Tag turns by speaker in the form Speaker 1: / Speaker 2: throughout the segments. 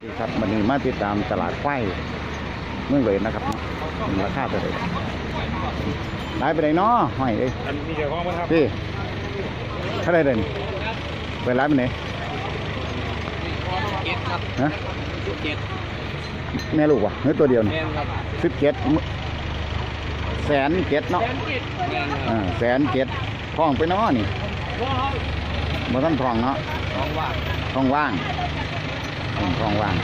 Speaker 1: สวัสดีครับวันนี้มาติดตามตลาดควายเมืองเลยนะครับราคาเท่าไหร่ได้ไปไหนเนาะห้อยเอ้ย
Speaker 2: อันมีเจ้าของมั้งครับ
Speaker 1: พี่เท่าไหรเด่นเปิดร้านไปไหน
Speaker 2: เจ็ดครับ
Speaker 1: ฮะ
Speaker 2: เจ็ด
Speaker 1: แม่ลูกวะเนื้อตัวเดียวนี่
Speaker 2: แมนครับ
Speaker 1: สิบเจ็ดแสนเจ็ดเนาะ
Speaker 2: แสนเจ็ดแมนค
Speaker 1: อ่า
Speaker 2: รับ
Speaker 1: แสนเจ็ดท้องไปเนาะนี่มาท่านท้องเนาะ
Speaker 2: น้องว่า
Speaker 1: ท้องว่าง ท้องว่าง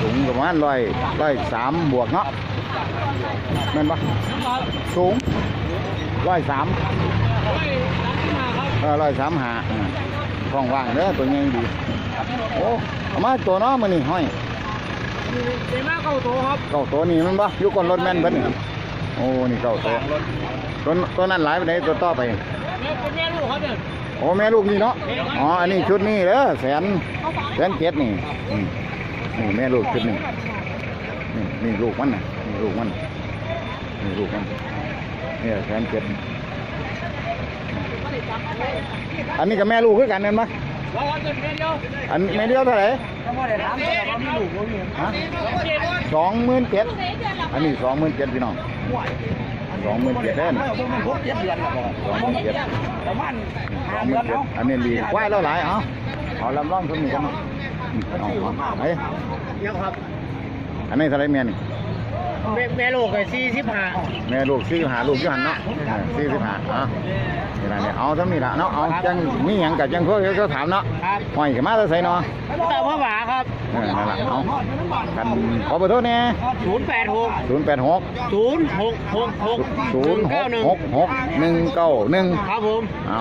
Speaker 1: สูงประมาณร้อยร้อยสามบวกเนาะแม่นปะสูงร้อยสามเออร้อยสามหาท้องว่างเด้อตัวยังดีโอ้เอามาตัวเน้อมันนี่ห้อย
Speaker 2: เจม่าเก้าโตครับ
Speaker 1: เก้าตัวนี้มันปะอยู่ก้นรถแม่นเพิ่นนี่โอ้นี่เก้าตัวตัวตัวนั้นหลายไปไหนตัวต่อไป
Speaker 2: แม่เป็นแม่ลูกครับเนี่ย
Speaker 1: โอ้แม่ลูกนี่เนาะอ๋ออันนี้ชุดนี้เด้อแสนแสนเจ็ดนี่นี่แม่ลูกชุดนี้นี่นี่ลูกมันนะนี่ลูกมันนี่ลูกมันเนี่ยแสนเจ็ดอันนี้กับแม่ลูกคือกันเห็นปะ
Speaker 2: ร้อยเป็นแม่เดีย
Speaker 1: อันแม่เดียวเท่าไหร่สองหมื่นเจ็ดอันนี้สองหมื่นเจ็ดพี่น้อง สองหมื่นเจ็ดเด้น
Speaker 2: ผมมันหกเจ็ดเดือนแล้ว
Speaker 1: สองหมื่นเจ็ด
Speaker 2: ประมาณ
Speaker 1: สอ
Speaker 2: ห้าง
Speaker 1: ห
Speaker 2: เดื
Speaker 1: มื่
Speaker 2: อนน
Speaker 1: เจ็ด
Speaker 2: แล้ว
Speaker 1: อันนี้ดีไหวแล้วหลายเอาเอาลำร่องทุนนี้กันเนาะอืมเอาเอาไอ้
Speaker 2: เดี๋ยวครับ
Speaker 1: อันนี้เท่าไหรแม่นี่
Speaker 2: แม่แม่ลูกไอ้สี่สิบห้า
Speaker 1: แม่ลูกสี่หาลูกอยี่หันเนาะสี่สิบห้าอะนี่ละเนี่ยเอาทั้งนี้ละเนาะเอาจังมีหยังกับจังพวกเขาถามเนาะ
Speaker 2: ครับ
Speaker 1: ห้อยขึ้นมาแล้วใส่เนาะ
Speaker 2: แต่ว่าหวาครับ
Speaker 1: เออนั่นละเอากันขอเบอร์โทษเนี่ย
Speaker 2: ศูนย์แปดหก
Speaker 1: ศูนย์แปดหก
Speaker 2: ศูนย์หกหกหก
Speaker 1: ศูนย์ห
Speaker 2: เก้ากหนึ่ง
Speaker 1: หกหกหนึ่งเก้าหนึ่ง
Speaker 2: ครับผม
Speaker 1: เอา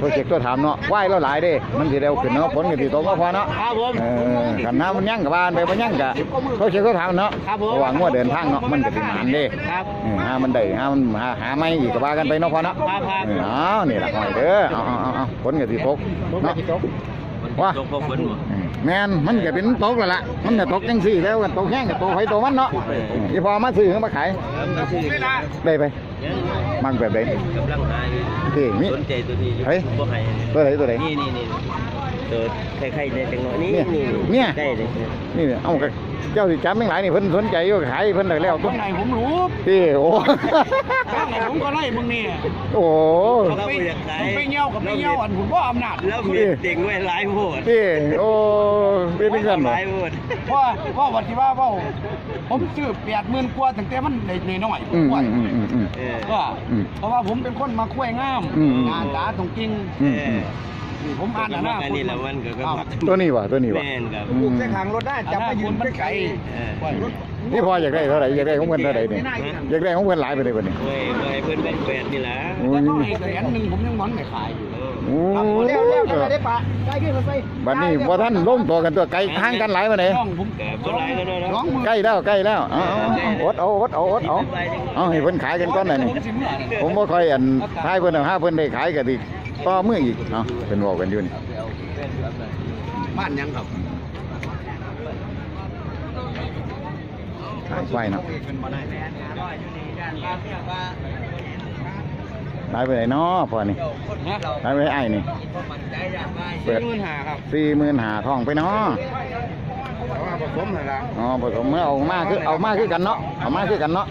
Speaker 1: ตัวเช็คตัวถามเนาะไหวแล้วหลายเด้ มันสิเร็วขึ้นเนาะผลก็สิตกก็พอเนาะ
Speaker 2: ครับผม
Speaker 1: เออกันน้ำมันยั่งกับบ้านไปมันยั่งกับตัวเช็คตัวถามเนาะ
Speaker 2: ครับผม
Speaker 1: เพราะว่างวดเดินทางเนาะมันก็สิหมานเด้
Speaker 2: ครับ
Speaker 1: เออหามันได้หามันหาหาไม่อีกก็ว่ากันไปเนาะพอเนาะ
Speaker 2: ครับครับ
Speaker 1: เออเอานี่ล่ะหอยเด้อเอาเอาเอาเอาผลก็สิตกเนาะ ว่า
Speaker 3: ตกพวกฝนบ่
Speaker 1: แม่นมันก็เป็นตกแล้วล่ะมันก็ตกจังซี่แล้วกันตกแห้งก็ตกไผตัวมันเนาะอีพอมาซื้อมาขาย
Speaker 3: แล้วมันคือ
Speaker 1: ได้ไปมั่งแบบใด
Speaker 3: กำลังหาอยู่
Speaker 1: ที่มี
Speaker 3: สนใจตัวนี้อยู่
Speaker 1: เฮ้ย
Speaker 3: บ่ให้
Speaker 1: ตัวไหนตัวไหน
Speaker 3: นี่นี่นี่ตัวไข่ๆในจังหวะนี้
Speaker 1: เนี่ย
Speaker 3: นี่
Speaker 1: เนี่ย
Speaker 3: ได้เลย
Speaker 1: นี่เนี่ยเอาก็ เจ้าสิจับไม่หลายนี่เพิ่นสนใจอยู่ขายเพิ่นได้แล้ว
Speaker 2: ค
Speaker 1: ตัวน
Speaker 2: ไหนผมรู้
Speaker 1: พี่โอ้
Speaker 2: ข้างไหนผมก็ไล่มึงนี่
Speaker 1: โอ้
Speaker 3: เราบ่อยากขาย
Speaker 2: ผมไปเงี้ยวกับไปเงี้ยวอันผมว่าอำนาจ
Speaker 3: แล้วมีเด็กไว้หลายโพด
Speaker 1: พี่โอ้เป็นจังซั่น
Speaker 3: ห
Speaker 1: บ่
Speaker 3: ลายโพด
Speaker 2: เพราะว่าวันที่ว่าเว่าผมซื้อแปดหมื่นกว่าตั้งแต่มันในน้อย
Speaker 1: อืม
Speaker 2: กว่า
Speaker 1: อืมอืมอืม
Speaker 3: เออ
Speaker 2: ก็
Speaker 1: อืม
Speaker 2: เพราะว่าผมเป็นคนมาคุยงาม
Speaker 1: อืม
Speaker 2: งานตาตรงจริง
Speaker 1: อืมอืม
Speaker 2: ผมอ่าน
Speaker 3: ก็
Speaker 2: อ่านห
Speaker 3: มา
Speaker 2: น้า
Speaker 3: อันนี้ละมันก็ก็มัก
Speaker 1: ตัวนี้ว่ะตัวนี้ว่ะ
Speaker 3: แม่นครับ
Speaker 1: อืม
Speaker 2: จับไปยืนไกล
Speaker 3: เออ
Speaker 1: นี่พออยากได้เท่าไหร่อยากได้ของเพิ่นเท่าไหร่นี่อยากได้ของเพิ่นหลายไปเลยบัดนี้
Speaker 3: โอ้ยบ่ให้เพิ่นเป็นแปดนี่ล่ะ
Speaker 1: โอ้
Speaker 2: แต่
Speaker 1: ย
Speaker 2: ต้องให้แสนหนึ่งผมยังหวังไม่ขายอยู่
Speaker 3: โอ้
Speaker 1: โอ้
Speaker 2: ครับ
Speaker 1: ย
Speaker 2: เร็วเร็วจะได้ปะได้ขึ้นมาไป
Speaker 1: บัดนี้บ่ทันล้มตัวกันตัวไกลทางกันหลายบัดนี้
Speaker 2: น้องผม
Speaker 3: ก็บ่หลายแล้วเนาะ
Speaker 2: สองหมื่น
Speaker 1: ใกล้แล้วใกล้แล้วเอาเอาเอาอดเอาอดเอาอดเอาเอาให้เพิ่นขายกันก่อนน่ะนี่
Speaker 2: ผมสิเมื่อนี่
Speaker 1: ผมบ่ค่อยอันท้ายเพิ่นเอาหาเพิ่นได้ขายก็ดิ ต่อมืออีกเนาะเพิ่นเว้ากันอยู่นี่
Speaker 2: บ้านยังครับ
Speaker 1: ขายควายเนาะขายไปไหนเนาะพอนี่ขายไปให้อ้ายนี่เปิด
Speaker 2: หมื่นห้าครับ
Speaker 1: 45,000ทองไปเนาะ
Speaker 2: แต่ว่าผสมนั่นละ
Speaker 1: อ๋อผสมเอามาคือเอามาคือกันเนาะเอามาคือกันเนาะ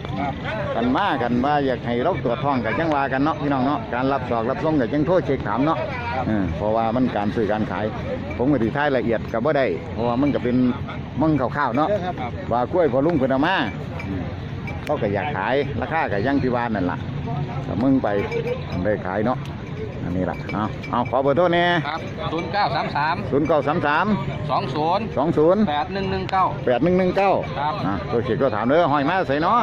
Speaker 1: กันมากันว่าอยากให้เราตรวจท้องกับจังว่ากันเนาะพี่น้องเนาะการรับสอกรับส่งกับจังโทษเช็คถามเนาะเออเพราะว่ามันการซื้อการขาย ผมก็สิท้ายละเอียดก็บ่ได้เพราะว่ามันก็เป็นมึงคร่าวๆเนาะว่ากล้วยพอลุงเพิ่นเอามาอืมเขาก็อยากขายราคาก็อยังที่ว่านั่นล่ะก็มึงไปได้ขายเนาะ อันนี้ล่ะเอาเอาขอเบอร์โทรแน่
Speaker 2: ครับศูนย์เก้าสามสาม
Speaker 1: 0933
Speaker 2: สองศูนย์
Speaker 1: 20
Speaker 2: แปดหนึ่งหนึ่งเก้า
Speaker 1: 8119
Speaker 2: ครับ
Speaker 1: อะตัวเช็คก็ถามเด้อหอยมาใส่เนาะ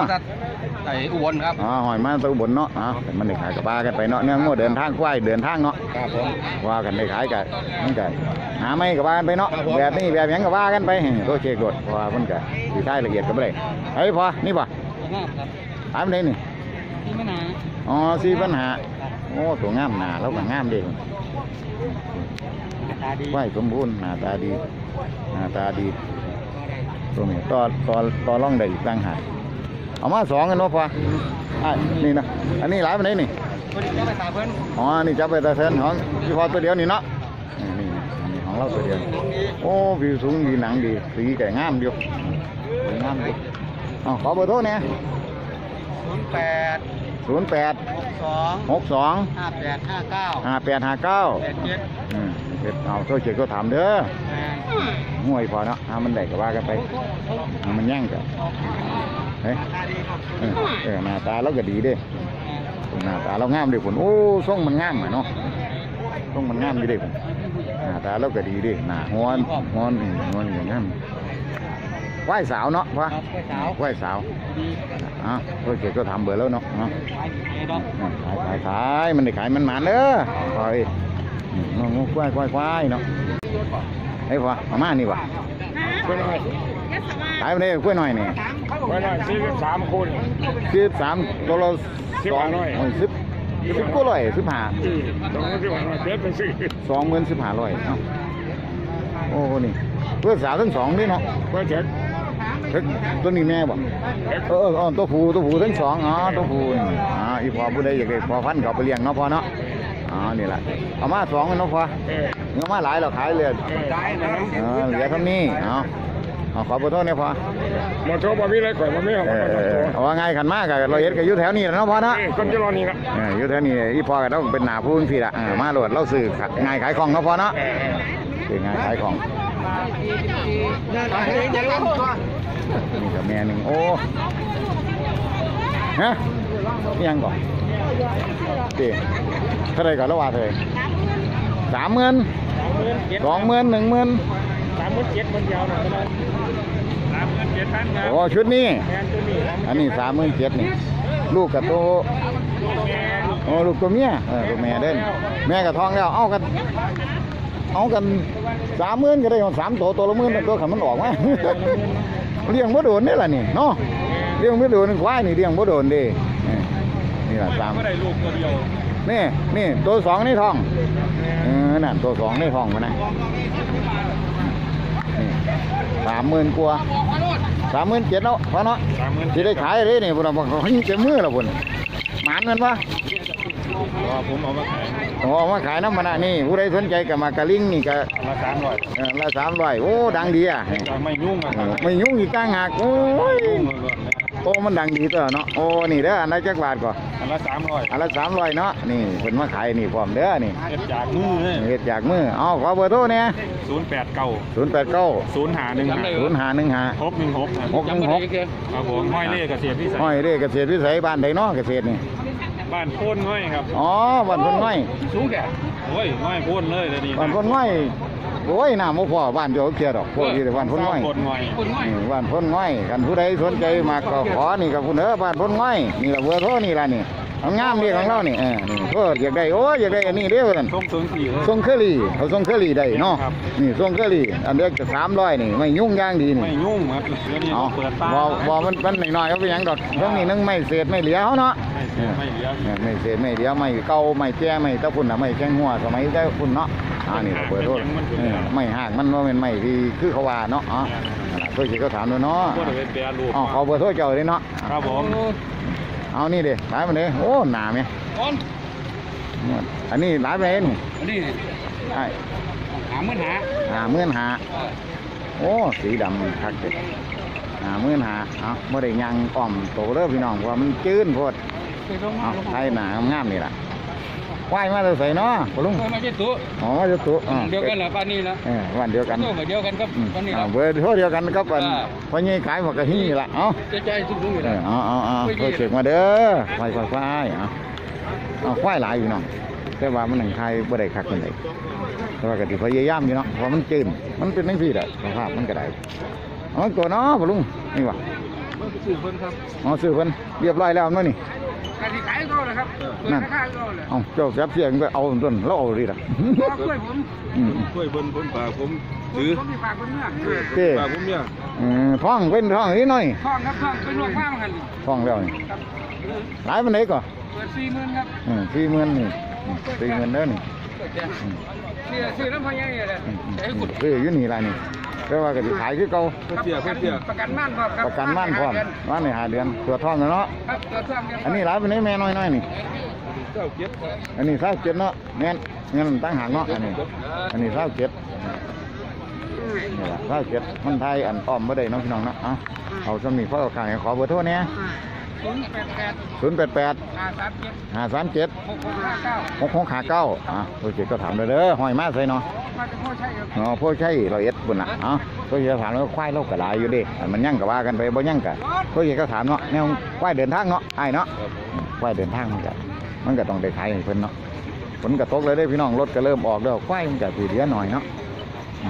Speaker 2: ไอ้อุบลครับ
Speaker 1: อ๋อหอยมาตัวบนเนาะอ๋อแต่มันได้ขายกับปลากันไปเนาะเนื่องว่าเดินทางควายเดินทางเนาะ
Speaker 2: ครับผม
Speaker 1: ว่ากันได้ขายกันมันก็หาไม่กับว่ากันไปเนาะแบบนี้แบบหยังกับว่ากันไปตัวเช็ครถเพราะว่ามันก็สีท้ายละเอียดกันไปเลยเฮ้ยพอนี่ป่ะ
Speaker 2: งามครับ
Speaker 1: ถามเลยนี่
Speaker 2: ที่ไม่นาน
Speaker 1: อ๋อสี่ปัญหา โอ้ตัวงามหนาแล้วก็งามเด้ง
Speaker 2: ตาดี
Speaker 1: ไหวสมบูรณ์หน้าตาดีหน้าตาดีตัวนี้ต่อต่อต่อร่องได้อีกต่างหากเอามาสองกันเนาะพออะนี่นะอันนี้หลายปานไหนนี่
Speaker 2: คนที่จะไปตาเพิ่น
Speaker 1: อ๋อนี่จับไปแต่เส้นของพี่พอตัวเดียวนี่เนาะนี่นี่นี่ของเราตัวเดียวโอ้วิวสูงดีหนังดีสีแก่งามอยู่สวยงามดีอ๋อขอเบอร์โทรเนี่ย
Speaker 2: ศูนย์แปด
Speaker 1: ศูนย์แปด
Speaker 2: สอง
Speaker 1: หกสอง
Speaker 2: ห้าแปดห้าเก้า
Speaker 1: ห้าแปดห้าเก้า
Speaker 2: แปดเจ็ด
Speaker 1: อืมเฮ็ดเอาโทรเช็คก็ถามเด้อห่วยพอเนาะถ้ามันได้ก็ว่ากันไปถ้ามันแย่งกันเฮ้ยเออเออหน้าตาเราก็ดีเด้หน้าตาเรางามเด้ผมโอ้ทรงมันงามอะเนาะทรงมันงามอยู่เด้ผมหน้าตาเราก็ดีเด้หน้าฮ้อนฮ้อนอืมฮ้อนอย่างงาม ไหว้สาวเนาะพ่อ
Speaker 2: ครับไปสาว
Speaker 1: ไหว้สาว
Speaker 2: ดี
Speaker 1: อะโทรเช็คก็ถามเบอร์แล้วเนาะเนาะ
Speaker 2: ขายเอดอก
Speaker 1: ขายขายขายมันได้ขายมันหมานเด้อคอยงงควายควายควายเนาะไอ้พอเอามานี่วะ
Speaker 4: กล้วยน้อย
Speaker 1: ขายไปเลยกล้วยหน่อยนี่
Speaker 4: กล้วยน้อยสี่สิบสามคน
Speaker 1: สิบสามตัวละ
Speaker 4: สิบ
Speaker 1: สอง
Speaker 4: ห้าร้อย
Speaker 1: โอ้ยสิบสิบก็ร้อยสิบห้า
Speaker 4: ตรงนี้ที่ว่าเด็ดเป็นสี่
Speaker 1: สองหมื่นสิบห้าร้อยเอ้าโอ้นี่เพื่อสาวทั้งสองนี่เนาะ
Speaker 4: กล้วยเจ็ด
Speaker 1: เฮ้ยตัวนี้แม่บ่เออเออเออตัวผู้ตัวผู้ทั้งสองอ๋อตัวผู้นี่อ๋ออีพอผู้ใดอยากได้พอพันธุ์เขาไปเลี้ยงเนาะพอเนาะอ๋อนี่แหละเอามาสองเนาะพอ
Speaker 4: เออ
Speaker 1: เงินมาหลายเราขายเลย
Speaker 2: ได้นะ
Speaker 1: เออเหลือเท่านี้เอาเอาขอเบอร์โทรเนี่ยพอ
Speaker 4: หมดโชว์บ่มีอะไรก่อนบ่มีเอา
Speaker 1: เอ
Speaker 4: มา
Speaker 1: อ
Speaker 4: หมด
Speaker 1: เอ
Speaker 4: โช
Speaker 1: อ
Speaker 4: ว์
Speaker 1: เอาว่าไงขันมากกับเราเห็นกับอยู่แถวนี้แหละเนาะพอเนาะ
Speaker 4: เออคนจะรอนี่ละ
Speaker 1: เอออยู่แถวนี้อีพอกับต้องเป็นหนาผู้พี่ละเออมาโหลดเราซื้อขายง่ายขายของเนาะพอเนาะ
Speaker 4: เออเออ
Speaker 1: ซื้อง่ายขายของ
Speaker 2: ขายเองจะรับตัว
Speaker 1: นี่กับแม่หนึ่งโอ้ฮะยังก่อนตีเท่าไรก่อนระหว่าเท่าไรสามหมื่นสองหมื่นหนึ่งหมื่น
Speaker 4: สามหมื่นเจ็ดคนเดียวนะสามหมื่นเจ็ดพันครับ
Speaker 1: โอ้ชุดนี้ อันนี้สามหมื่นเจ็ดนี่ ลูกกับโตโอ้ลูกตัวเมียเออตัวแม่เด่นแม่กับท้องแล้ว เอากัน เอากันสามหมื่นก็ได้สามตัวตัวละหมื่นตัวขันมันออกมาเลี้ยงบ่โดนนี่แหละนี่เนาะเลี้ยงบ่โดนควายนี่เลี้ยงบ่โดนเดินี่แหละสาม
Speaker 4: ก็ได้ลูกตัวเดียว
Speaker 1: นี่นี่ตัวสองในท้องเออนั่นตัวสองในท้องมันนะนี่สามหมื่นกว่าสามหมื่นเจ็ดเนาะพอเนาะ
Speaker 4: สามหมื่น
Speaker 1: ที่ได้ขายเลยนี่พุ่นน่ะบอกเขาหิ้งเต็มมือแล้วพุ่นหมานเงินปะ
Speaker 4: ก็ผมเอามาขาย
Speaker 1: โอ้มาขายน้ำมันน่ะนี่ผู้ใดสนใจกับมากระลิงนี่ก็
Speaker 4: มาสามร้อย
Speaker 1: เออละสามร้อยโอ้ดังดีอะ
Speaker 4: ก็ไม่ยุ่งอะ
Speaker 1: เออไม่ยุ่งอีกต่างหากโอ้ย
Speaker 4: ยุ่งเลย
Speaker 1: โอ้มันดังดีเตอเนาะโอ้นี่เด้ออันละจักบาทก่อน
Speaker 4: อันละสามร้อย
Speaker 1: อันละสามร้อยเนาะนี่เพิ่นมาขายนี่พร้อมเด้อนี่
Speaker 4: เก็บจากมือเลย
Speaker 1: เฮ็ดจากมือเอาขอเบอร์โทรเนี่ย
Speaker 4: ศูนย์แปดเก้า
Speaker 1: ศูนย์แปดเก้า
Speaker 4: ศูนย์หาหนึ่งหา
Speaker 1: ศูนย์ห้าหนึ่งห้า
Speaker 4: หกหนึ่งหก
Speaker 1: หกหนึ่งหก
Speaker 4: ครับผมห้อยเล่เกษตรพิเศษ
Speaker 1: ห้อยเด้เกษตรวิสัยบ้านใดเนาะเกษตรนี่
Speaker 4: บ้านโพ้นห้อยครับ
Speaker 1: อ๋อบ้านพ้นน้อย
Speaker 2: สูงแก่
Speaker 4: โอ้ยห้อยโพ้นเลยเลยวนี้
Speaker 1: บ้านพ้นน้อย โอ้ยน้ำบ่พอบ้านเดียวเกียดอกพวกที่แต่บ้านพ้นน้อย
Speaker 4: โพ้นห้อย
Speaker 2: คนน้อย
Speaker 1: นี่บ้านพ้นน้อยกันผู้ใดสนใจมาก็ขอนี่กับคุณเด้อบ้านพ้นน้อยนี่ละเบอร์โทรนี่ล่ะนี่เอางามดีของเรานี่เออนี่โทษอยากได้โอ้ยอยากได้อันนี้เด้อเพิ่น
Speaker 4: ส่งถึงสี่เลย
Speaker 1: ส่งเคอรี่เขาส่งเคอรี่ได้เนาะ
Speaker 4: ครับ
Speaker 1: นี่ส่งเคอรี่อันเด็กจะ300นี่ไม่ยุ่งยางดีนี่
Speaker 4: ไม่ยุ่งครับเดี๋ยวนี้
Speaker 1: เอา
Speaker 4: เราเปิดตา
Speaker 1: บ่บ่มันมันน้อยๆก็เป็นหยังดอกเรื่องนี้นึงไม่เศษไม่เหลือเขาเนาะ
Speaker 4: ไม่เสียไม่เหลือ
Speaker 1: เออไม่เศษไม่เหลือไม่เก่าไม่แก่ไม่ตะพุ่นน่ะไม่แข้งหัวสมัยได้พุ่นเนาะอ่านี่เราเปิดโทษเออไม่หากมันบ่แม่นไม่ที่คือเขาว่าเนาะอ๋อนั่นล่ะตัวสิเขาถามด้วยเนาะ
Speaker 4: ก็จะไปแปรรูป
Speaker 1: อ๋อขอเบอร์โทรเจ้าเลยเนาะ
Speaker 4: ครับผม
Speaker 1: เอานี่ดิหลายมันเด้โอ้หนาแม่
Speaker 2: ก้อน
Speaker 1: อันนี้หลายไปเอง
Speaker 2: อันนี้
Speaker 1: ใช่
Speaker 2: หาเมื่อหา
Speaker 1: หาหมื่นหาโอ้สีดำคักเด็ดหาหมื่นหาเอาบ่ได้ยังอ่อมโตเด้อพี่น้องเพราะว่ามันจื้นโพด
Speaker 2: เคยลงมา
Speaker 1: เอา
Speaker 2: ลง
Speaker 1: ไท
Speaker 2: มาย
Speaker 1: หนางามๆนี่ล่ะควายมาจะใส่เนาะปลุง
Speaker 2: เคยมาเจ็ดตัว
Speaker 1: อ๋อมาจะตัวอ่า
Speaker 2: เดียวกันเหรอป้านนี้นะ
Speaker 1: เออวันเดียวกัน
Speaker 2: ตัวเดียวกันครับ
Speaker 1: อืม
Speaker 2: ป้านนี้
Speaker 1: อ่า
Speaker 2: นะ
Speaker 1: เบอร์โทรเดียวกันครับอัน
Speaker 2: อ่า
Speaker 1: พ่อใหญ่ขายหมกกะฮี่ล่ะเอ้า
Speaker 2: จะใจทุกทุกอยู่
Speaker 1: เอ
Speaker 2: แล้ว
Speaker 1: อเอาเอาเอา
Speaker 2: ไม่ดี
Speaker 1: เพื่อเช็คมาเด้อควายควายควายเอาเอาควายหลายอยู่เนาะแต่ว่ามันหนังไทยบ่ได้คักปานใดแต่ว่าก็สิพยายามอยู่เนาะเพราะมันจืดมันเป็นจังซี่แหละสภาพมันก็ได้เอามันตัวเนาะปลุงนี่ว่ะ
Speaker 2: สื่อเพิ่นครับ
Speaker 1: เอาซื้อเพิ่นเรียบร้อยแล้วเนาะนี่
Speaker 2: การที่ขายก็เลยครับเปิดราคาก็เลย
Speaker 1: เอาเจ้าแซ่บเสียงไปเอาต้นแล้วเอาดิล่ะ
Speaker 2: กล้วยผม
Speaker 1: อืม
Speaker 4: ช่วยเพิ่นผมฝากผม
Speaker 2: ผม
Speaker 4: ซื้อ
Speaker 2: ผมมีฝากคนเมื่อ
Speaker 1: เจ้
Speaker 4: ฝากผมเนี่ย
Speaker 1: เออท้องเป็นท้องนิดหน่อย
Speaker 2: ทองครับทองเป็นลวกข้าวกัน
Speaker 1: ท้องแล้วนี่
Speaker 2: ครับ
Speaker 1: หลายปานใดก่อ
Speaker 2: เปิดสี่หมื่นครับ
Speaker 1: อืมสี่หมื่นนี่อืมสี่หมื่นเด้อนี่
Speaker 2: เปิดแค่สี่สี่น้ำพอยังไงเลย
Speaker 1: อืมอืม
Speaker 2: ใช้
Speaker 1: อื
Speaker 2: กุ
Speaker 1: ม
Speaker 2: ด
Speaker 1: เอ้ยอยู่นี่ล่ะนี่แต่ว่าก็สิขายคือเก่า
Speaker 2: ครับประกันม่านพร้อมครับ
Speaker 1: ประกันม่านพร้อมว่าในหาเดือนตัวท้องแล้วเนาะ
Speaker 2: ครับตัวเครื่องเดียว
Speaker 1: อันนี้หลายปานใดแม่น้อยๆนี่
Speaker 4: เจ้าเก็บครับ
Speaker 1: อันนี้เศร้าเจ็ดเนาะแม่นเงินตั้งหากเนาะอันนี้ อันนี้เศร้าเจ็ดนี่แหละถ้าเกิดมันไทยอันอ้อมไม่ได้เน้องพี่น้องเนาะเอาเอาสมีพ่อขายขอเบอร์โทรเนี่ย
Speaker 2: ศูนย์แปดแปด
Speaker 1: ศูนย์แปดแปด
Speaker 2: ห้าสามเจ็ด
Speaker 1: ห้าสามเจ็ด
Speaker 2: หกหกห้าเก้า
Speaker 1: หกหกขาเก้าอะโอเคก็ถามเลยเด้อหอยมาใส่เนาะ
Speaker 2: มาจะพ่อใช่ครับ
Speaker 1: อ๋อพวกใช่เราเอ็ดปุ่นอะเอ๋อพวกจะถามแล้วควายเรากระลายอยู่เดิอันมันยั่งกับว่ากันไปบ่ยั่งกะพวกก็ถามเนาะแนวควายเดินทางเนาะไอ้เนาะควายเดินทางมันก็มันก็ต้องได้ขายให้เพิ่นเนาะฝนกระตกเลยเด้อพี่น้องรถก็เริ่มออกแล้วควายมันก็สีเหลือหน่อยเนาะอื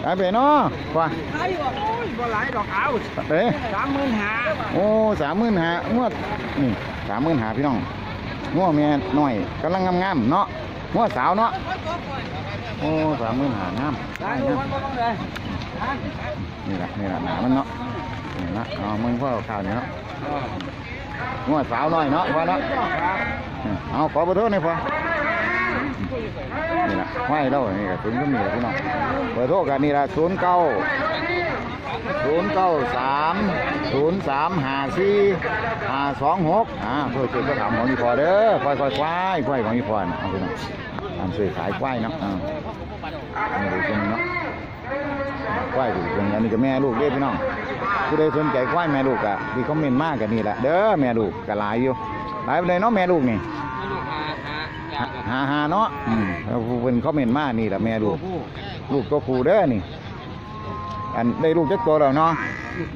Speaker 1: มไปไปเนาะควาย
Speaker 2: ใช่บอกโอ้ยบ่หลายดอกเอา
Speaker 1: เด้
Speaker 2: สามหมื่นห้า
Speaker 1: โอ้สามหมื่นหางวดนี่สามหมื่นหาพี่น้องงวดแม่น้อยกำลังงามๆเนาะงวดสาวเนาะโอ้สามหมื่นหางาม
Speaker 2: ร้านนู้นมันบ่ต้องเลย
Speaker 1: นี่แหละนี่แหละหนามันเนาะนี่นะอ๋อมึงพ่อข่าวนี่เนาะงวดสาวน้อยเนาะพ่อเนาะเอาขอเบอร์โทรหน่อยพ่อ นี่แหละไหวเรานี่ก็ถึงก็มีแล้วพี่น้องเบอร์โทรกันนี่ละศูนย์เก้าศูนย์เก้าสามศูนย์สามห้าสี่ห้าสองหกอ่าเพื่อเชื่อก็ถามของอีพอเด้อควายควายควายควายของอีพอนะเอาไปเนาะตามซื้อขายควายเนาะอ่าอันนี้ดูตรงนี้เนาะควายดูตรงนี้อันนี้ก็แม่ลูกเด้อพี่น้องผู้ใดสนใจควายแม่ลูกอะที่คอมเมนต์มากกันนี่แหละเด้อแม่ลูกก็หลายอยู่หลายไปเลยเนาะแม่ลูกนี่ หาหาเนาะอืมแล้วผู้เป็นคอมเมนต์มานี่แหละแม่ลูกลูกตัวผู้เด้อนี่ อันได้ลูกจักตัวแล้วเนาะ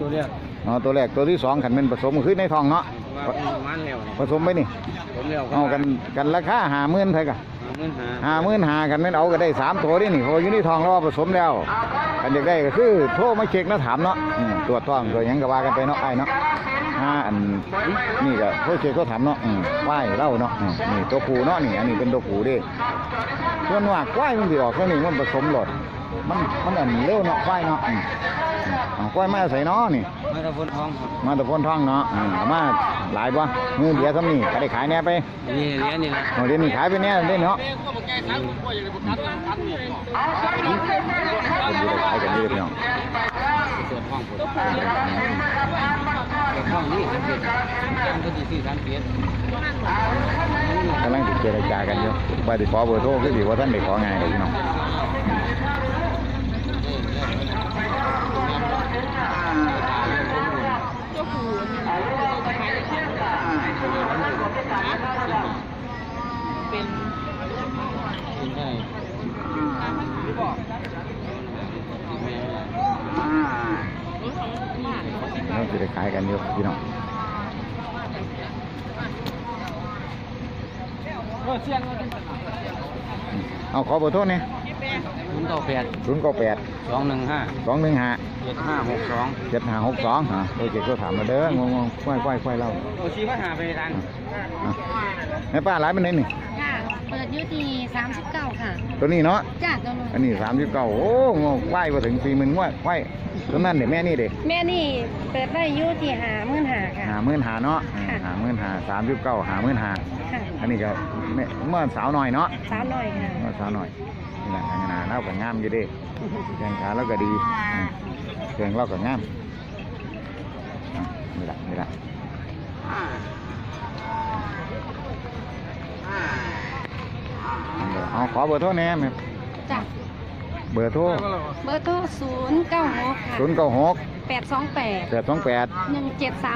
Speaker 3: ตัวเรียก
Speaker 1: อ๋อตัวแรกตัวที่สองขันเป็นผสมขึ้นในท้องเนาะ
Speaker 3: ว่ามันแล้ว
Speaker 1: ผสมไปนี่
Speaker 3: ผมแล้ว
Speaker 1: เอากันกันราคาหาหมื่นเท่ากัน
Speaker 3: เงินหา
Speaker 1: หาหมื่นหากันไม่นเอาก็ได้สามตัวนี่นี่เพออยู่ในท้องแล้วว่าผสมแล้วกันอยากได้ก็คือโทรมาเช็คแล้วถามเนาะอืมตรวจท้องตัวหยังก็ว่ากันไปเนาะไอ้เนาะ ห้าอันนี่ก็โทรเช็คก็ถามเนาะอืมไหวเล่าเนาะอืมนี่ตัวผู้เนาะนี่อันนี้เป็นตัวผู้เด้ส่วนว่าควายมันสิออกแค่นี้มันผสมหลดมันมันอันเร็วเนาะควายเนาะอืมอืมเอาควายมาใส่เนาะนี่
Speaker 3: ไม่ได้พ้นท้องครับ
Speaker 1: มาแตะพ้นท่องเนาะอืมเอามาหลายบ่มือเดียวซ้ำนี่ก็ได้ขายแหน่ไป
Speaker 3: นี่เหรียญนี่นะ
Speaker 1: เอาเดี๋ยวนี้ขายไปแหน่ได้เนาะดูได้ขายกันเยอะพี่น้อง
Speaker 3: ส่วนห้ องนี่สังเกตการก็ดีสี่สามเปีย
Speaker 1: กำลังติดเจรจากันอยู่ว่าติดขอเบอร์โทรคือสิว่าท่านไปขอไงกับพี่น้องกำลังจะ ได้ขายกันอยู่พี่น้องเอาขอเบอร์โทรเนี่ย
Speaker 3: ศูนย์เก้าแปด
Speaker 1: ศูนย์เก้าแปด
Speaker 3: สองหนึ่งห้า
Speaker 1: สองหนึ่งห้า
Speaker 3: เจ็ดห้าหกสอง
Speaker 1: เจ็ดห้าหกสองอะโอเคก็ถามมาเด้องงงๆควายควายควายเล่า
Speaker 3: โอชีมาหาไปทาง
Speaker 1: อะแม่ป้าหลายเป็นไหนนี่
Speaker 5: ค่ะเปิดอยุที39ค่ะ
Speaker 1: ตัวนี้เนาะ
Speaker 5: จ้าตัวนึง
Speaker 1: อันนี้สามสิบเก้าโอ้งงควายมาถึงสี่หมื่นงวดควายตัวนั้นเด็แม่นี่เด็
Speaker 5: แม่นี่เปิดได้อยุทีหามื่นหาค่ะ
Speaker 1: หาหมื่นหาเนาะ
Speaker 5: ค่ะ
Speaker 1: หาหมื่นหาสามสิบเก้าหาหมื่นหา
Speaker 5: ค่ะ
Speaker 1: อันนี้ก็แม่เมื่อสาวหน่อยเนาะ
Speaker 5: สาวหน่อยค่ะ
Speaker 1: เมื่อสาวหน่อยนี่แหละทางนาเราก็งามอยู่เดิแข่งขาเราก็ดีอืมเครื่องเราก็งามอะนี่แหละนี่แหละ เอาขอเบอร์โทรแหน่แม่
Speaker 5: จ้า
Speaker 1: เบอร์โทร
Speaker 5: เบอร์โทร096ค่ะ
Speaker 1: ศูนย์เก้าหก
Speaker 5: 828
Speaker 1: แปดสองแปด
Speaker 5: 1730
Speaker 1: หนึ่งเจ็ดสา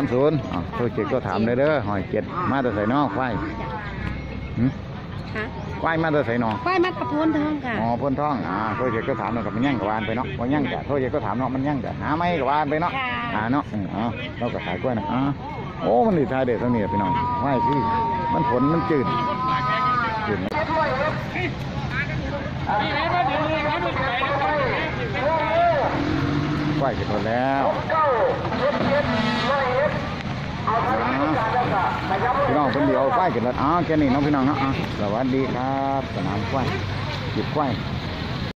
Speaker 1: มศูนย์อ๋อโทรเจ็ดก็ถามเลยเด้อหอยเจ็ดมาแต่ใส่นอกควายหึ
Speaker 5: ค่ะ
Speaker 1: ควายมาแต่ใส่นอก
Speaker 5: ควายมัดกระพุนเทิงค่ะ
Speaker 1: อ๋อพ่นท้องอ่าโทรเจ็ดก็ถามเนาะกับมันยั่งกับวานไปเนาะว่ายั่งกะโทรเจ็ดก็ถามเนาะมันยั่งกะหาไม่กับวานไปเนาะ
Speaker 5: ค่ะ
Speaker 1: อ่าเนาะอืมอ๋อเราก็ขายกล้วยนะอ่าโอ้มันดีทายเด็ดเท่านี้ล่ะพี่น้องควายที่มันผลมันจืดจืด ควายจะหมดแล้วพี่น้องคนเดียวควกันแล้วอ๋อแค่นี้น้องพี่น้องนะอะสวัสดีครับ สนามควหยิบคว